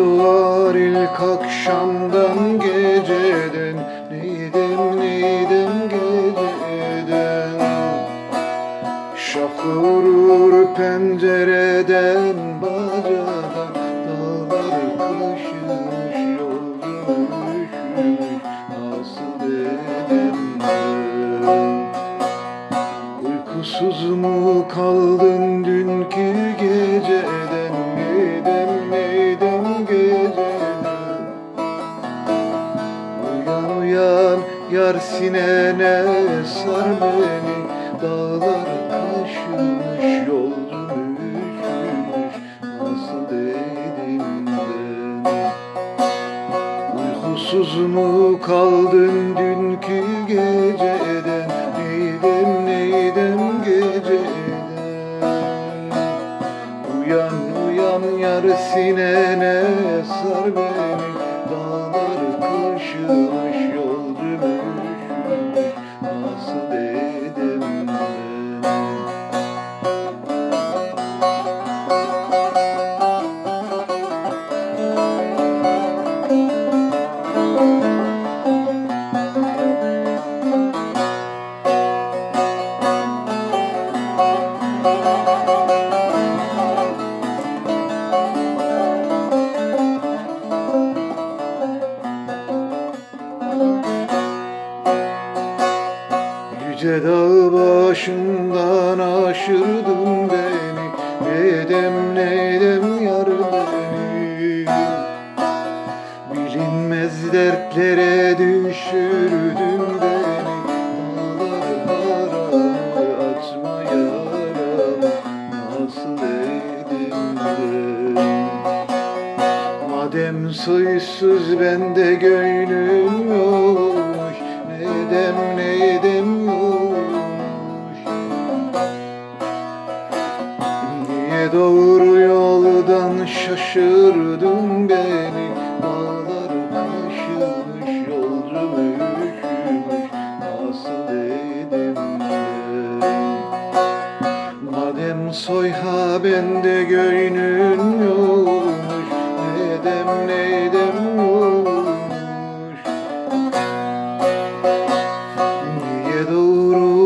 doğar ilk akşamdan geceden Neydim neydim geceden? Şaflı vurur pencereden bacadan Dağlar kışmış yolcum üşümüş Nasıl dedim ben Uykusuz mu kaldın dünkü geceden yar sinene sar beni Dağlar kaşınmış yolcum üşümüş Nasıl dedim ben? Uykusuz mu kaldın dünkü geceden? Neydem neydem geceden? Uyan uyan yar sinene sar beni? Dağlar kışılmış Yüce dağ başından aşırdın beni. Nedem nedem düşürdün beni Dağlar haramı atma yaram Nasıl edim ben Madem soysuz bende gönlüm yokmuş Nedem nedem yokmuş? Niye doğru yoldan şaşırdın beni soyha bende göynün yolmuş Nedem neydem yolmuş? Niye doğru